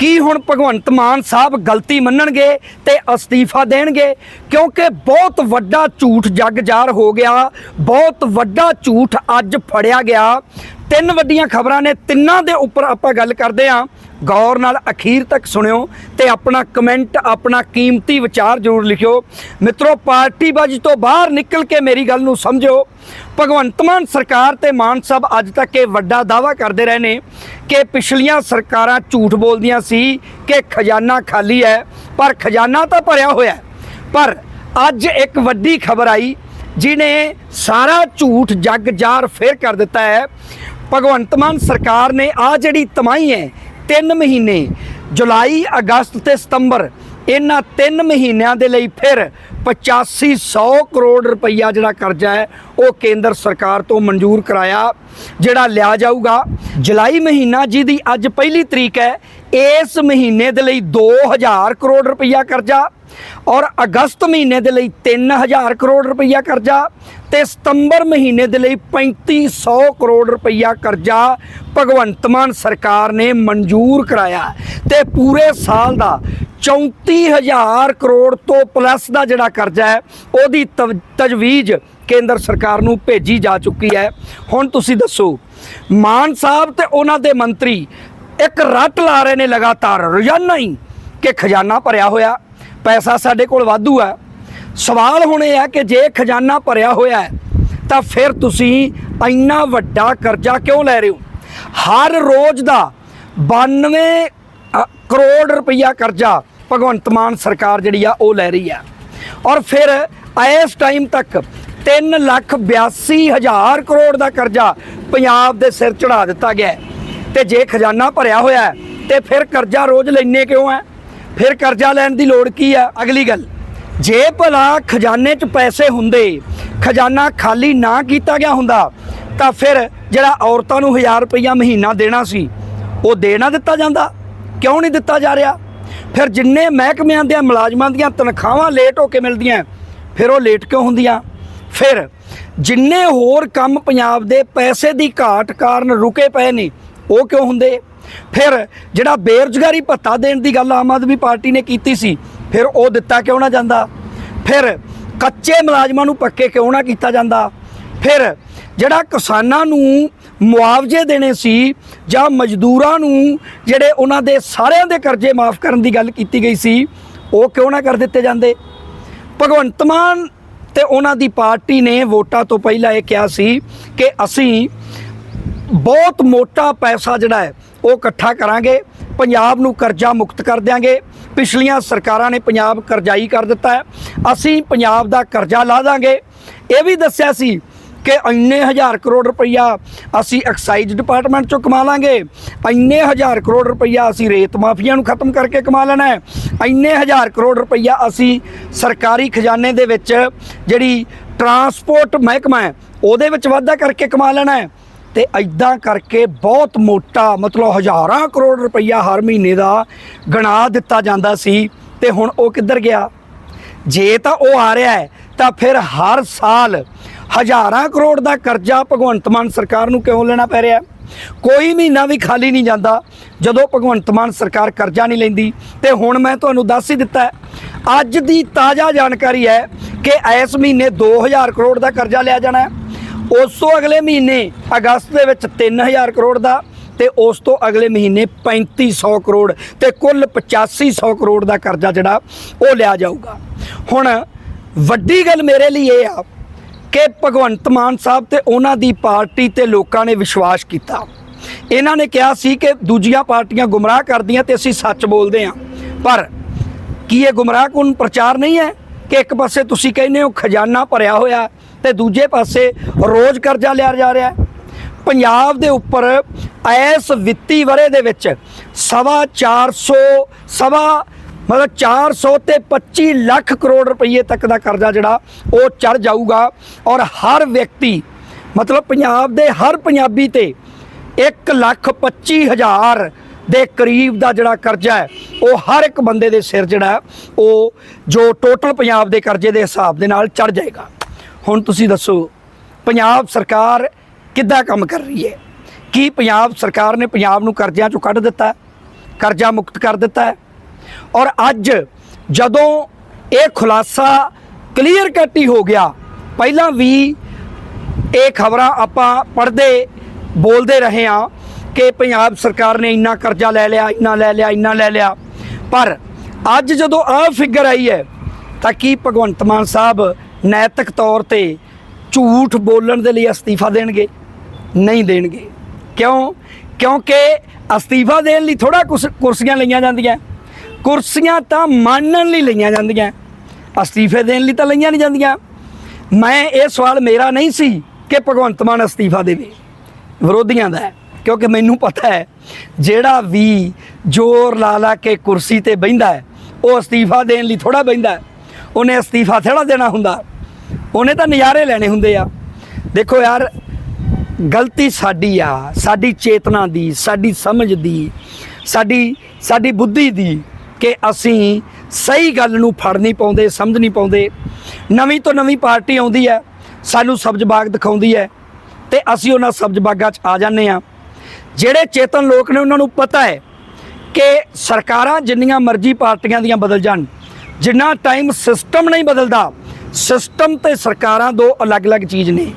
ਕੀ ਹੁਣ ਭਗਵੰਤ ਮਾਨ ਸਾਹਿਬ ਗਲਤੀ ਮੰਨਣਗੇ ਤੇ ਅਸਤੀਫਾ ਦੇਣਗੇ? ਕਿਉਂਕਿ ਬਹੁਤ ਵੱਡਾ ਝੂਠ ਜੱਗ ਜਾਰ ਹੋ ਗਿਆ, ਬਹੁਤ ਵੱਡਾ ਝੂਠ ਅੱਜ ਫੜਿਆ ਗਿਆ। ਤਿੰਨ ਵੱਡੀਆਂ ਖਬਰਾਂ ਨੇ, ਤਿੰਨਾਂ ਦੇ ਉੱਪਰ ਆਪਾਂ ਗੱਲ ਕਰਦੇ ਹਾਂ। ਗੌਰ ਨਾਲ ਅਖੀਰ ਤੱਕ ਸੁਣਿਓ ਤੇ ਆਪਣਾ ਕਮੈਂਟ, ਆਪਣਾ ਕੀਮਤੀ ਵਿਚਾਰ ਜ਼ਰੂਰ ਲਿਖਿਓ। ਮਿੱਤਰੋ ਪਾਰਟੀਬਾਜ਼ੀ ਤੋਂ ਬਾਹਰ ਨਿਕਲ ਕੇ ਮੇਰੀ ਗੱਲ ਨੂੰ ਸਮਝੋ ਭਗਵੰਤ ਮਾਨ ਸਰਕਾਰ ਤੇ ਮਾਨ ਸਾਹਿਬ ਅੱਜ ਤੱਕ ਇਹ ਵੱਡਾ ਦਾਵਾ ਕਰਦੇ ਰਹੇ ਨੇ ਕਿ ਪਿਛਲੀਆਂ ਸਰਕਾਰਾਂ ਝੂਠ ਬੋਲਦੀਆਂ ਸੀ ਕਿ ਖਜ਼ਾਨਾ ਖਾਲੀ ਹੈ, ਪਰ ਖਜ਼ਾਨਾ ਤਾਂ ਭਰਿਆ ਹੋਇਆ ਪਰ ਅੱਜ ਇੱਕ ਵੱਡੀ ਖਬਰ ਆਈ, ਜਿਨੇ ਸਾਰਾ ਝੂਠ ਜੱਗ ਜਾਰ ਫੇਰ ਕਰ ਦਿੱਤਾ ਹੈ। ਭਗਵੰਤ ਮਾਨ ਸਰਕਾਰ ਨੇ ਆ ਜਿਹੜੀ ਤਮਾਈ ਹੈ ਤਿੰਨ ਮਹੀਨੇ, ਜੁਲਾਈ, ਅਗਸਤ ਤੇ ਸਤੰਬਰ, ਇਹਨਾਂ ਤਿੰਨ ਮਹੀਨਿਆਂ ਦੇ ਲਈ ਫਿਰ 8500 ਕਰੋੜ ਰੁਪਈਆ ਜਿਹੜਾ ਕਰਜ਼ਾ ਹੈ, ਉਹ ਕੇਂਦਰ ਸਰਕਾਰ ਤੋਂ ਮਨਜ਼ੂਰ ਕਰਾਇਆ, ਜਿਹੜਾ ਲਿਆ ਜਾਊਗਾ। ਜੁਲਾਈ ਮਹੀਨਾ ਜਿਹਦੀ ਅੱਜ ਪਹਿਲੀ ਤਰੀਕ ਹੈ, ਇਸ ਮਹੀਨੇ ਦੇ ਲਈ 2000 ਕਰੋੜ ਰੁਪਈਆ ਕਰਜ਼ਾ। ਔਰ ਅਗਸਤ ਮਹੀਨੇ ਦੇ ਲਈ 3000 ਕਰੋੜ ਰੁਪਈਆ ਕਰਜ਼ਾ ਤੇ ਸਤੰਬਰ ਮਹੀਨੇ ਦੇ ਲਈ 3500 ਕਰੋੜ ਰੁਪਈਆ ਕਰਜ਼ਾ ਭਗਵੰਤ ਮਾਨ ਸਰਕਾਰ ਨੇ ਮਨਜ਼ੂਰ ਕਰਾਇਆ ਤੇ ਪੂਰੇ ਸਾਲ ਦਾ 34000 ਕਰੋੜ ਤੋਂ ਪਲੱਸ ਦਾ ਜਿਹੜਾ ਕਰਜ਼ਾ ਹੈ, ਉਹਦੀ ਤਵ- ਤਜਵੀਜ਼ ਕੇਂਦਰ ਸਰਕਾਰ ਨੂੰ ਭੇਜੀ ਜਾ ਚੁੱਕੀ ਹੈ। ਹੁਣ ਤੁਸੀਂ ਦੱਸੋ, ਮਾਨ ਸਾਹਿਬ ਤੇ ਉਹਨਾਂ ਦੇ ਮੰਤਰੀ ਇੱਕ ਰੱਟ ਲਾ ਰਹੇ ਨੇ ਲਗਾਤਾਰ, ਰੋਜ਼ਾਨਾ ਹੀ ਕਿ ਖਜ਼ਾਨਾ ਭਰਿਆ ਹੋਇਆ। ਪੈਸਾ ਸਾਡੇ ਕੋਲ ਵਾਧੂ ਆ। ਸਵਾਲ ਹੁਣ ਇਹ ਹੈ ਕਿ ਜੇ ਖਜ਼ਾਨਾ ਭਰਿਆ ਹੋਇਆ ਹੈ, ਤਾਂ ਫਿਰ ਤੁਸੀਂ ਇੰਨਾ ਵੱਡਾ ਕਰਜ਼ਾ ਕਿਉਂ ਲੈ ਰਹੇ ਹੋ? ਹਰ ਰੋਜ਼ ਦਾ 92 ਕਰੋੜ ਰੁਪਈਆ ਕਰਜ਼ਾ ਭਗਵੰਤ ਮਾਨ ਸਰਕਾਰ ਜਿਹੜੀ ਆ, ਉਹ ਲੈ ਰਹੀ ਆ। ਔਰ ਫਿਰ ਇਸ ਟਾਈਮ ਤੱਕ 3 ਲੱਖ 82 ਹਜ਼ਾਰ ਕਰੋੜ ਦਾ ਕਰਜ਼ਾ ਪੰਜਾਬ ਦੇ ਸਿਰ ਚੜਾ ਦਿੱਤਾ ਗਿਆ ਹੈ। ਤੇ ਜੇ ਖਜ਼ਾਨਾ ਭਰਿਆ ਹੋਇਆ ਹੈ, ਤੇ ਫਿਰ ਕਰਜ਼ਾ ਰੋਜ਼ ਲੈਣੇ ਕਿਉਂ ਹੈ ਫਿਰ ਕਰਜ਼ਾ ਲੈਣ ਦੀ ਲੋੜ ਕੀ ਆ? ਅਗਲੀ ਗੱਲ, ਜੇ ਭਲਾ ਖਜ਼ਾਨੇ 'ਚ ਪੈਸੇ ਹੁੰਦੇ, ਖਜ਼ਾਨਾ ਖਾਲੀ ਨਾ ਕੀਤਾ ਗਿਆ ਹੁੰਦਾ, ਤਾਂ ਫਿਰ ਜਿਹੜਾ ਔਰਤਾਂ ਨੂੰ 1000 ਰੁਪਈਆ ਮਹੀਨਾ ਦੇਣਾ ਸੀ, ਉਹ ਦੇ ਨਾ ਦਿੱਤਾ ਜਾਂਦਾ। ਕਿਉਂ ਨਹੀਂ ਦਿੱਤਾ ਜਾ ਰਿਹਾ? ਫਿਰ ਜਿੰਨੇ ਮਹਿਕਮਿਆਂ ਦੇ ਮੁਲਾਜ਼ਮਾਂ ਦੀਆਂ ਤਨਖਾਹਾਂ ਲੇਟ ਹੋ ਕੇ ਮਿਲਦੀਆਂ, ਫਿਰ ਉਹ ਲੇਟ ਕਿਉਂ ਹੁੰਦੀਆਂ? ਫਿਰ ਜਿੰਨੇ ਹੋਰ ਕੰਮ ਪੰਜਾਬ ਦੇ ਪੈਸੇ ਦੀ ਘਾਟ ਕਾਰਨ ਰੁਕੇ ਪਏ ਨੇ, ਉਹ ਕਿਉਂ ਹੁੰਦੇ? ਫਿਰ ਜਿਹੜਾ ਬੇਰੁਜ਼ਗਾਰੀ ਭੱਤਾ ਦੇਣ ਦੀ ਗੱਲ ਆਮ ਆਦਮੀ ਪਾਰਟੀ ਨੇ ਕੀਤੀ ਸੀ, ਫਿਰ ਉਹ ਦਿੱਤਾ ਕਿਉਂ ਨਾ ਜਾਂਦਾ? ਫਿਰ ਕੱਚੇ ਮੁਲਾਜ਼ਮਾਂ ਨੂੰ ਪੱਕੇ ਕਿਉਂ ਨਾ ਕੀਤਾ ਜਾਂਦਾ? ਫਿਰ ਜਿਹੜਾ ਕਿਸਾਨਾਂ ਨੂੰ ਮੁਆਵਜ਼ੇ ਦੇਣੇ ਸੀ ਜਾਂ ਮਜ਼ਦੂਰਾਂ ਨੂੰ ਜਿਹੜੇ ਉਹਨਾਂ ਦੇ ਸਾਰਿਆਂ ਦੇ ਕਰਜ਼ੇ ਮਾਫ ਕਰਨ ਦੀ ਗੱਲ ਕੀਤੀ ਗਈ ਸੀ, ਉਹ ਕਿਉਂ ਨਾ ਕਰ ਦਿੱਤੇ ਜਾਂਦੇ? ਭਗਵੰਤ ਮਾਨ ਤੇ ਉਹਨਾਂ ਦੀ ਪਾਰਟੀ ਨੇ ਵੋਟਾਂ ਤੋਂ ਪਹਿਲਾਂ ਇਹ ਕਿਹਾ ਸੀ ਕਿ ਅਸੀਂ ਬਹੁਤ ਮੋਟਾ ਪੈਸਾ ਜਿਹੜਾ ਹੈ ਉਹ ਇਕੱਠਾ ਕਰਾਂਗੇ, ਪੰਜਾਬ ਨੂੰ ਕਰਜ਼ਾ ਮੁਕਤ ਕਰ ਦਿਆਂਗੇ। ਪਿਛਲੀਆਂ ਸਰਕਾਰਾਂ ਨੇ ਪੰਜਾਬ ਕਰਜ਼ਾਈ ਕਰ ਦਿੱਤਾ ਹੈ। ਅਸੀਂ ਪੰਜਾਬ ਦਾ ਕਰਜ਼ਾ ਲਾ ਦਾਂਗੇ। ਇਹ ਵੀ ਦੱਸਿਆ ਸੀ ਕਿ ਇੰਨੇ ਹਜ਼ਾਰ ਕਰੋੜ ਰੁਪਈਆ ਅਸੀਂ ਐਕਸਾਈਜ਼ ਡਿਪਾਰਟਮੈਂਟ ਚੋਂ ਕਮਾ ਲਾਂਗੇ। ਇੰਨੇ ਹਜ਼ਾਰ ਕਰੋੜ ਰੁਪਈਆ ਅਸੀਂ ਰੇਤ ਮਾਫੀਆ ਨੂੰ ਖਤਮ ਕਰਕੇ ਕਮਾ ਲੈਣਾ ਹੈ। ਇੰਨੇ ਹਜ਼ਾਰ ਕਰੋੜ ਰੁਪਈਆ ਅਸੀਂ ਸਰਕਾਰੀ ਖਜ਼ਾਨੇ ਦੇ ਵਿੱਚ ਜਿਹੜੀ ਟਰਾਂਸਪੋਰਟ ਮਹਿਕਮਾ ਹੈ, ਉਹਦੇ ਵਿੱਚ ਵਾਧਾ ਕਰਕੇ ਕਮਾ ਲੈਣਾ ਹੈ। ਤੇ ਐਦਾਂ ਕਰਕੇ ਬਹੁਤ ਮੋਟਾ, ਮਤਲਬ ਹਜ਼ਾਰਾਂ ਕਰੋੜ ਰੁਪਈਆ ਹਰ ਮਹੀਨੇ ਦਾ ਗਣਾ ਦਿੱਤਾ ਜਾਂਦਾ ਸੀ ਤੇ ਹੁਣ ਉਹ ਕਿੱਧਰ ਗਿਆ? ਜੇ ਤਾਂ ਉਹ ਆ ਰਿਹਾ ਹੈ, ਤਾਂ ਫਿਰ ਹਰ ਸਾਲ ਹਜ਼ਾਰਾਂ ਕਰੋੜ ਦਾ ਕਰਜ਼ਾ ਭਗਵੰਤ ਮਾਨ ਸਰਕਾਰ ਨੂੰ ਕਿਉਂ ਲੈਣਾ ਪੈ ਰਿਹਾ? ਕੋਈ ਮਹੀਨਾ ਵੀ ਖਾਲੀ ਨਹੀਂ ਜਾਂਦਾ ਜਦੋਂ ਭਗਵੰਤ ਮਾਨ ਸਰਕਾਰ ਕਰਜ਼ਾ ਨਹੀਂ ਲੈਂਦੀ। ਤੇ ਹੁਣ ਮੈਂ ਤੁਹਾਨੂੰ ਦੱਸ ਹੀ ਦਿੱਤਾ ਅੱਜ ਦੀ ਤਾਜ਼ਾ ਜਾਣਕਾਰੀ ਹੈ ਕਿ ਇਸ ਮਹੀਨੇ 2000 ਕਰੋੜ ਦਾ ਕਰਜ਼ਾ ਲਿਆ ਜਾਣਾ ਹੈ। ਉਸ ਤੋਂ ਅਗਲੇ ਮਹੀਨੇ ਅਗਸਤ ਦੇ ਵਿੱਚ 3000 ਕਰੋੜ ਦਾ ਤੇ ਉਸ ਤੋਂ ਅਗਲੇ ਮਹੀਨੇ 3500 ਕਰੋੜ ਤੇ ਕੁੱਲ 8500 ਕਰੋੜ ਦਾ ਕਰਜ਼ਾ ਜਿਹੜਾ ਉਹ ਲਿਆ ਜਾਊਗਾ। ਹੁਣ ਵੱਡੀ ਗੱਲ ਮੇਰੇ ਲਈ ਇਹ ਆ ਕਿ ਭਗਵੰਤ ਮਾਨ ਸਾਹਿਬ ਤੇ ਉਹਨਾਂ ਦੀ ਪਾਰਟੀ ਤੇ ਲੋਕਾਂ ਨੇ ਵਿਸ਼ਵਾਸ ਕੀਤਾ। ਇਹਨਾਂ ਨੇ ਕਿਹਾ ਸੀ ਕਿ ਦੂਜੀਆਂ ਪਾਰਟੀਆਂ ਗੁੰਮਰਾਹ ਕਰਦੀਆਂ ਤੇ ਅਸੀਂ ਸੱਚ ਬੋਲਦੇ ਹਾਂ। ਪਰ ਕੀ ਇਹ ਗੁੰਮਰਾਹਕੁਨ ਪ੍ਰਚਾਰ ਨਹੀਂ ਹੈ ਕਿ ਇੱਕ ਪਾਸੇ ਤੁਸੀਂ ਕਹਿੰਦੇ ਹੋ ਖਜ਼ਾਨਾ ਭਰਿਆ ਹੋਇਆ ਤੇ ਦੂਜੇ ਪਾਸੇ ਰੋਜ਼ ਕਰਜ਼ਾ ਲਿਆ ਜਾ ਰਿਹਾ ਹੈ। ਪੰਜਾਬ ਦੇ ਉੱਪਰ ਇਸ ਵਿੱਤੀ ਵਰੇ ਦੇ ਵਿੱਚ ਸਵਾ 400 ਸਵਾ ਮਤਲਬ 400 ਤੇ 25 ਲੱਖ ਕਰੋੜ ਰੁਪਏ ਤੱਕ ਦਾ ਕਰਜ਼ਾ ਜਿਹੜਾ ਉਹ ਚੜ ਜਾਊਗਾ ਔਰ ਹਰ ਵਿਅਕਤੀ, ਮਤਲਬ ਪੰਜਾਬ ਦੇ ਹਰ ਪੰਜਾਬੀ ਤੇ 1 ਲੱਖ 25 ਹਜ਼ਾਰ ਦੇ ਕਰੀਬ ਦਾ ਜਿਹੜਾ ਕਰਜ਼ਾ ਹੈ, ਉਹ ਹਰ ਇੱਕ ਬੰਦੇ ਦੇ ਸਿਰ ਜਿਹੜਾ ਉਹ ਜੋ ਟੋਟਲ ਪੰਜਾਬ ਦੇ ਕਰਜ਼ੇ ਦੇ ਹਿਸਾਬ ਦੇ ਨਾਲ ਚੜ ਜਾਏਗਾ। ਹੁਣ ਤੁਸੀਂ ਦੱਸੋ, ਪੰਜਾਬ ਸਰਕਾਰ ਕਿੱਦਾਂ ਕੰਮ ਕਰ ਰਹੀ ਹੈ? ਕੀ ਪੰਜਾਬ ਸਰਕਾਰ ਨੇ ਪੰਜਾਬ ਨੂੰ ਕਰਜ਼ਿਆਂ ਚੋਂ ਕੱਢ ਦਿੱਤਾ, ਕਰਜ਼ਾ ਮੁਕਤ ਕਰ ਦਿੱਤਾ? ਹੈ ਔਰ ਅੱਜ ਜਦੋਂ ਇਹ ਖੁਲਾਸਾ ਕਲੀਅਰ ਕੱਟ ਹੀ ਹੋ ਗਿਆ, ਪਹਿਲਾਂ ਵੀ ਇਹ ਖਬਰਾਂ ਆਪਾਂ ਪੜ੍ਹਦੇ, ਬੋਲਦੇ ਰਹੇ ਹਾਂ ਕਿ ਪੰਜਾਬ ਸਰਕਾਰ ਨੇ ਇੰਨਾ ਕਰਜ਼ਾ ਲੈ ਲਿਆ, ਇੰਨਾ ਲੈ ਲਿਆ, ਇੰਨਾ ਲੈ ਲਿਆ। ਪਰ ਅੱਜ ਜਦੋਂ ਆਹ ਫਿਗਰ ਆਈ ਹੈ, ਤਾਂ ਕੀ ਭਗਵੰਤ ਮਾਨ ਸਾਹਿਬ ਨੈਤਿਕ ਤੌਰ ਤੇ ਝੂਠ ਬੋਲਣ ਦੇ ਲਈ ਅਸਤੀਫਾ ਦੇਣਗੇ, ਨਹੀਂ ਦੇਣਗੇ। ਕਿਉਂ? ਕਿਉਂਕਿ ਅਸਤੀਫਾ ਦੇਣ ਲਈ ਥੋੜਾ ਕੁਰਸੀਆਂ ਲਈਆਂ ਜਾਂਦੀਆਂ। ਕੁਰਸੀਆਂ ਤਾਂ ਮੰਨਣ ਲਈ ਲਈਆਂ ਜਾਂਦੀਆਂ। ਅਸਤੀਫੇ ਦੇਣ ਲਈ ਤਾਂ ਲਈਆਂ ਨਹੀਂ ਜਾਂਦੀਆਂ। ਮੈਂ ਇਹ ਸਵਾਲ ਮੇਰਾ ਨਹੀਂ ਸੀ ਕਿ ਭਗਵੰਤ ਮਾਨ ਅਸਤੀਫਾ ਦੇਵੇ। ਵਿਰੋਧੀਆਂ ਦਾ ਹੈ, ਕਿਉਂਕਿ ਮੈਨੂੰ ਪਤਾ ਹੈ, ਜਿਹੜਾ ਵੀ ਜ਼ੋਰ ਲਾ ਲਾ ਕੇ ਕੁਰਸੀ ਤੇ ਬਹਿੰਦਾ ਹੈ, ਉਹ ਅਸਤੀਫਾ ਦੇਣ ਲਈ ਥੋੜਾ ਬਹਿੰਦਾ ਉਹਨੇ ਅਸਤੀਫਾ ਥੋੜਾ ਦੇਣਾ ਹੁੰਦਾ। ਉਹਨੇ ਤਾਂ ਨਜ਼ਾਰੇ ਲੈਣੇ ਹੁੰਦੇ ਆ। ਦੇਖੋ ਯਾਰ, ਗਲਤੀ ਸਾਡੀ ਆ, ਸਾਡੀ ਚੇਤਨਾ ਦੀ, ਸਾਡੀ ਸਮਝ ਦੀ, ਸਾਡੀ ਸਾਡੀ ਬੁੱਧੀ ਦੀ ਕਿ ਅਸੀਂ ਸਹੀ ਗੱਲ ਨੂੰ ਫੜ ਨਹੀਂ ਪਾਉਂਦੇ, ਸਮਝ ਨਹੀਂ ਪਾਉਂਦੇ। ਨਵੀਂ ਤੋਂ ਨਵੀਂ ਪਾਰਟੀ ਆਉਂਦੀ ਹੈ, ਸਾਨੂੰ ਸਬਜ਼ ਬਾਗ ਦਿਖਾਉਂਦੀ ਹੈ ਤੇ ਅਸੀਂ ਉਹਨਾਂ ਸਬਜ਼ ਬਾਗਾਂ 'ਚ ਆ ਜਾਂਦੇ ਆ ਜਿਹੜੇ ਚੇਤਨ ਲੋਕ ਨੇ, ਉਹਨਾਂ ਨੂੰ ਪਤਾ ਹੈ ਕਿ ਸਰਕਾਰਾਂ ਜਿੰਨੀਆਂ ਮਰਜ਼ੀ ਪਾਰਟੀਆਂ ਦੀਆਂ ਬਦਲ ਜਾਣ, ਜਿੰਨਾ ਟਾਈਮ ਸਿਸਟਮ ਨਹੀਂ ਬਦਲਦਾ ਸਿਸਟਮ ਤੇ ਸਰਕਾਰਾਂ ਦੋ ਅਲੱਗ-ਅਲੱਗ ਚੀਜ਼ ਨੇ।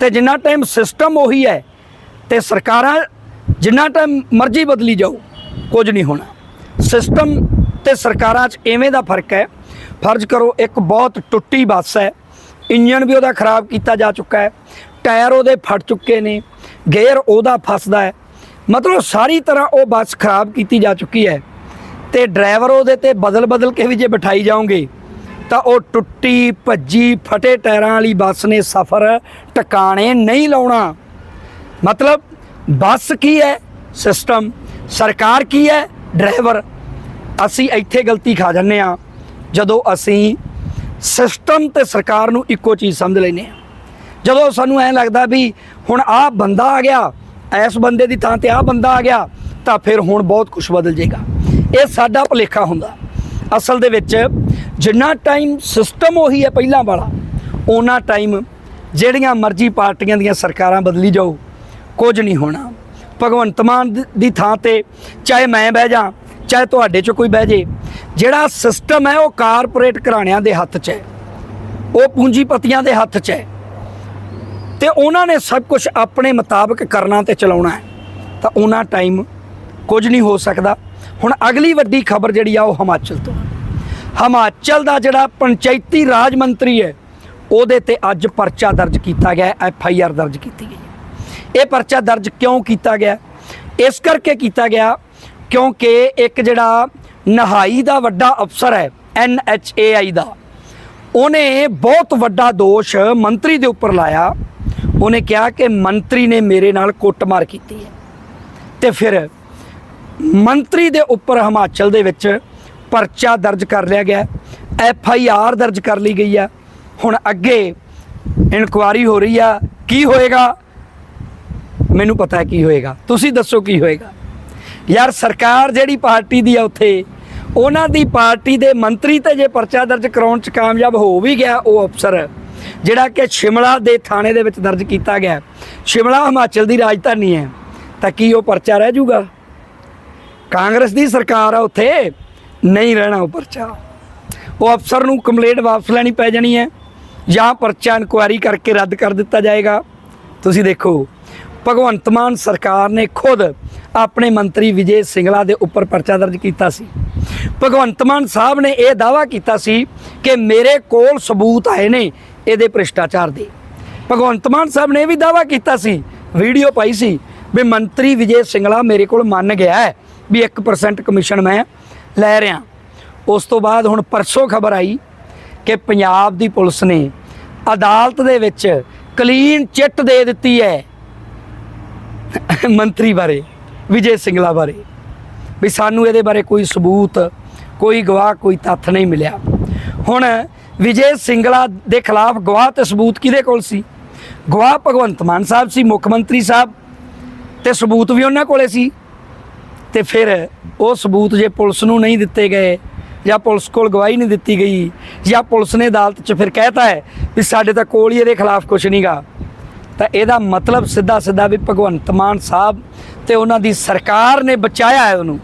ਤੇ ਜਿੰਨਾ ਟਾਈਮ ਸਿਸਟਮ ਉਹੀ ਹੈ, ਤੇ ਸਰਕਾਰਾਂ ਜਿੰਨਾ ਟਾਈਮ ਮਰਜ਼ੀ ਬਦਲੀ ਜਾਓ, ਕੁਝ ਨਹੀਂ ਹੋਣਾ। ਸਿਸਟਮ ਤੇ ਸਰਕਾਰਾਂ 'ਚ ਐਵੇਂ ਦਾ ਫ਼ਰਕ ਹੈ। ਫਰਜ਼ ਕਰੋ ਇੱਕ ਬਹੁਤ ਟੁੱਟੀ ਬੱਸ ਹੈ। ਇੰਜਨ ਵੀ ਉਹਦਾ ਖਰਾਬ ਕੀਤਾ ਜਾ ਚੁੱਕਾ ਹੈ। ਟਾਇਰ ਉਹਦੇ ਫਟ ਚੁੱਕੇ ਨੇ। ਗੇਅਰ ਉਹਦਾ ਫਸਦਾ ਹੈ। ਮਤਲਬ ਸਾਰੀ ਤਰ੍ਹਾਂ ਉਹ ਬੱਸ ਖਰਾਬ ਕੀਤੀ ਜਾ ਚੁੱਕੀ ਹੈ। ਤੇ ਡਰਾਈਵਰ ਉਹਦੇ ਤੇ ਬਦਲ ਬਦਲ ਕੇ ਵੀ ਜੇ ਬਿਠਾਈ ਜਾਓਗੇ ਤਾਂ ਉਹ ਟੁੱਟੀ, ਭੱਜੀ, ਫਟੇ ਟਾਇਰਾਂ ਵਾਲੀ ਬੱਸ ਨੇ ਸਫ਼ਰ ਟਿਕਾਣੇ ਨਹੀਂ ਲਾਉਣਾ। ਮਤਲਬ ਬੱਸ ਕੀ ਹੈ? ਸਿਸਟਮ ਸਰਕਾਰ ਕੀ ਹੈ? ਡਰਾਈਵਰ ਅਸੀਂ ਇੱਥੇ ਗਲਤੀ ਖਾ ਜਾਂਦੇ ਆ ਜਦੋਂ ਅਸੀਂ ਸਿਸਟਮ ਤੇ ਸਰਕਾਰ ਨੂੰ ਇੱਕੋ ਚੀਜ਼ ਸਮਝ ਲੈਨੇ ਆ ਜਦੋਂ ਸਾਨੂੰ ਐਂ ਲੱਗਦਾ ਵੀ ਹੁਣ ਆਹ ਬੰਦਾ ਆ ਗਿਆ, ਇਸ ਬੰਦੇ ਦੀ ਥਾਂ ਤੇ ਆਹ ਬੰਦਾ ਆ ਗਿਆ, ਤਾਂ ਫਿਰ ਹੁਣ ਬਹੁਤ ਕੁਝ ਬਦਲ ਜਾਏਗਾ। ਇਹ ਸਾਡਾ ਭੁਲੇਖਾ ਹੁੰਦਾ। ਅਸਲ ਦੇ ਵਿੱਚ ਜਿੰਨਾ ਟਾਈਮ ਸਿਸਟਮ ਉਹੀ ਹੈ ਪਹਿਲਾਂ ਵਾਲਾ ਉਹਨਾਂ ਟਾਈਮ ਜਿਹੜੀਆਂ ਮਰਜ਼ੀ ਪਾਰਟੀਆਂ ਦੀਆਂ ਸਰਕਾਰਾਂ ਬਦਲੀ ਜਾਓ, ਕੁਝ ਨਹੀਂ ਹੋਣਾ। ਭਗਵੰਤ ਮਾਨ ਦੀ- ਥਾਂ ਤੇ ਚਾਹੇ ਮੈਂ ਬਹਿ ਜਾ, ਚਾਹੇ ਤੁਹਾਡੇ ਚੋਂ ਕੋਈ ਬਹਿ ਜੇ, ਜਿਹੜਾ ਸਿਸਟਮ ਹੈ ਉਹ ਕਾਰਪੋਰੇਟ ਘਰਾਣਿਆਂ ਦੇ ਹੱਥ 'ਚ ਹੈ। ਉਹ ਪੂੰਜੀਪਤੀਆਂ ਦੇ ਹੱਥ 'ਚ ਹੈ। ਤੇ ਉਹਨਾਂ ਨੇ ਸਭ ਕੁਝ ਆਪਣੇ ਮੁਤਾਬਕ ਕਰਨਾ ਤੇ ਚਲਾਉਣਾ ਹੈ। ਤਾਂ ਉਹਨਾਂ ਟਾਈਮ ਕੁਝ ਨਹੀਂ ਹੋ ਸਕਦਾ। ਹੁਣ ਅਗਲੀ ਵੱਡੀ ਖਬਰ ਜਿਹੜੀ ਆ ਉਹ ਹਿਮਾਚਲ ਤੋਂ। ਹਿਮਾਚਲ ਦਾ ਜਿਹੜਾ ਪੰਚਾਇਤੀ ਰਾਜ ਮੰਤਰੀ ਹੈ, ਉਹਦੇ ਤੇ ਅੱਜ ਪਰਚਾ ਦਰਜ ਕੀਤਾ ਗਿਆ, ਐਫ ਆਈ ਆਰ ਦਰਜ ਕੀਤੀ ਗਈ ਹੈ। ਇਹ ਪਰਚਾ ਦਰਜ ਕਿਉਂ ਕੀਤਾ ਗਿਆ? ਇਸ ਕਰਕੇ ਕੀਤਾ ਗਿਆ ਕਿਉਂਕਿ ਇੱਕ ਜਿਹੜਾ ਨਹਾਈ ਦਾ ਵੱਡਾ ਅਫਸਰ ਹੈ, ਐਨ ਐਚ ਏ ਆਈ ਦਾ, ਉਹਨੇ ਬਹੁਤ ਵੱਡਾ ਦੋਸ਼ ਮੰਤਰੀ ਦੇ ਉੱਪਰ ਲਾਇਆ। ਉਹਨੇ ਕਿਹਾ ਕਿ ਮੰਤਰੀ ਨੇ ਮੇਰੇ ਨਾਲ ਕੁੱਟਮਾਰ ਕੀਤੀ ਹੈ। ਤੇ ਫਿਰ ਮੰਤਰੀ ਦੇ ਉੱਪਰ ਹਿਮਾਚਲ ਦੇ ਵਿੱਚ ਪਰਚਾ ਦਰਜ ਕਰ ਲਿਆ ਗਿਆ ਐਫ ਆਈ ਆਰ ਦਰਜ ਕਰ ਲਈ ਗਈ ਆ ਹੁਣ ਅੱਗੇ ਇਨਕੁਆਰੀ ਹੋ ਰਹੀ ਆ। ਕੀ ਹੋਏਗਾ? ਮੈਨੂੰ ਪਤਾ ਹੈ ਕੀ ਹੋਏਗਾ। ਤੁਸੀਂ ਦੱਸੋ ਕੀ ਹੋਏਗਾ। ਯਾਰ ਸਰਕਾਰ ਜਿਹੜੀ ਪਾਰਟੀ ਦੀ ਆ ਉੱਥੇ, ਉਹਨਾਂ ਦੀ ਪਾਰਟੀ ਦੇ ਮੰਤਰੀ ਤੇ ਜੇ ਪਰਚਾ ਦਰਜ ਕਰਾਉਣ ਚ ਕਾਮਯਾਬ ਹੋ ਵੀ ਗਿਆ, ਉਹ ਅਫਸਰ, ਜਿਹੜਾ ਕਿ ਸ਼ਿਮਲਾ ਦੇ ਥਾਣੇ ਦੇ ਵਿੱਚ ਦਰਜ ਕੀਤਾ ਗਿਆ। ਸ਼ਿਮਲਾ ਹਿਮਾਚਲ ਦੀ ਰਾਜਧਾਨੀ ਹੈ। ਤਾਂ ਕੀ ਉਹ ਪਰਚਾ ਰਹਿ ਜਾਊਗਾ? ਕਾਂਗਰਸ ਦੀ ਸਰਕਾਰ ਆ ਉੱਥੇ। ਨਹੀਂ ਰਹਿਣਾ ਉਹ ਪਰਚਾ। ਉਹ ਅਫਸਰ ਨੂੰ ਕੰਪਲੇਂਟ ਵਾਪਸ ਲੈਣੀ ਪੈ ਜਾਣੀ ਹੈ। ਜਾਂ ਪਰਚਾ ਇਨਕੁਆਇਰੀ ਕਰਕੇ ਰੱਦ ਕਰ ਦਿੱਤਾ ਜਾਏਗਾ। ਤੁਸੀਂ ਦੇਖੋ, ਭਗਵੰਤ ਮਾਨ ਸਰਕਾਰ ਨੇ ਖੁਦ ਆਪਣੇ ਮੰਤਰੀ ਵਿਜੇ ਸਿੰਗਲਾ ਦੇ ਉੱਪਰ ਪਰਚਾ ਦਰਜ ਕੀਤਾ ਸੀ। ਭਗਵੰਤ ਮਾਨ ਸਾਹਿਬ ਨੇ ਇਹ ਦਾਵਾ ਕੀਤਾ ਸੀ ਕਿ ਮੇਰੇ ਕੋਲ ਸਬੂਤ ਆਏ ਨੇ ਇਹਦੇ ਭ੍ਰਿਸ਼ਟਾਚਾਰ ਦੇ। ਭਗਵੰਤ ਮਾਨ ਸਾਹਿਬ ਨੇ ਇਹ ਵੀ ਦਾਵਾ ਕੀਤਾ ਸੀ, ਵੀਡੀਓ ਪਾਈ ਸੀ ਵੀ ਮੰਤਰੀ ਵਿਜੇ ਸਿੰਗਲਾ ਮੇਰੇ ਕੋਲ ਮੰਨ ਗਿਆ ਹੈ ਵੀ 1% ਕਮਿਸ਼ਨ ਮੈਂ ਲੈ ਰਿਹਾ ਉਸ ਤੋਂ ਬਾਅਦ ਹੁਣ ਪਰਸੋਂ ਖਬਰ ਆਈ ਕਿ ਪੰਜਾਬ ਦੀ ਪੁਲਿਸ ਨੇ ਅਦਾਲਤ ਦੇ ਵਿੱਚ ਕਲੀਨ ਚਿੱਟ ਦੇ ਦਿੱਤੀ ਹੈ ਮੰਤਰੀ ਬਾਰੇ, ਵਿਜੇ ਸਿੰਗਲਾ ਬਾਰੇ, ਵੀ ਸਾਨੂੰ ਇਹਦੇ ਬਾਰੇ ਕੋਈ ਸਬੂਤ, ਕੋਈ ਗਵਾਹ, ਕੋਈ ਤੱਥ ਨਹੀਂ ਮਿਲਿਆ। ਹੁਣ ਵਿਜੇ ਸਿੰਗਲਾ ਦੇ ਖਿਲਾਫ ਗਵਾਹ ਤੇ ਸਬੂਤ ਕਿਹਦੇ ਕੋਲ ਸੀ? ਗਵਾਹ ਭਗਵੰਤ ਮਾਨ ਸਾਹਿਬ ਸੀ, ਮੁੱਖ ਮੰਤਰੀ ਸਾਹਿਬ, ਤੇ ਸਬੂਤ ਵੀ ਉਹਨਾਂ ਕੋਲੇ ਸੀ। ਤੇ ਫਿਰ ਉਹ ਸਬੂਤ ਜੇ ਪੁਲਿਸ ਨੂੰ ਨਹੀਂ ਦਿੱਤੇ ਗਏ ਜਾਂ ਪੁਲਿਸ ਕੋਲ ਗਵਾਹੀ ਨਹੀਂ ਦਿੱਤੀ ਗਈ ਜਾਂ ਪੁਲਿਸ ਨੇ ਅਦਾਲਤ 'ਚ ਫਿਰ ਕਹਿਤਾ ਹੈ ਵੀ ਸਾਡੇ ਤਾਂ ਕੋਲ ਹੀ ਇਹਦੇ ਖਿਲਾਫ ਕੁਝ ਨਹੀਂਗਾ ਤਾਂ ਇਹਦਾ ਮਤਲਬ ਸਿੱਧਾ ਸਿੱਧਾ ਵੀ ਭਗਵੰਤ ਮਾਨ ਸਾਹਿਬ ਤੇ ਉਹਨਾਂ ਦੀ ਸਰਕਾਰ ਨੇ ਬਚਾਇਆ ਹੈ ਉਹਨੂੰ।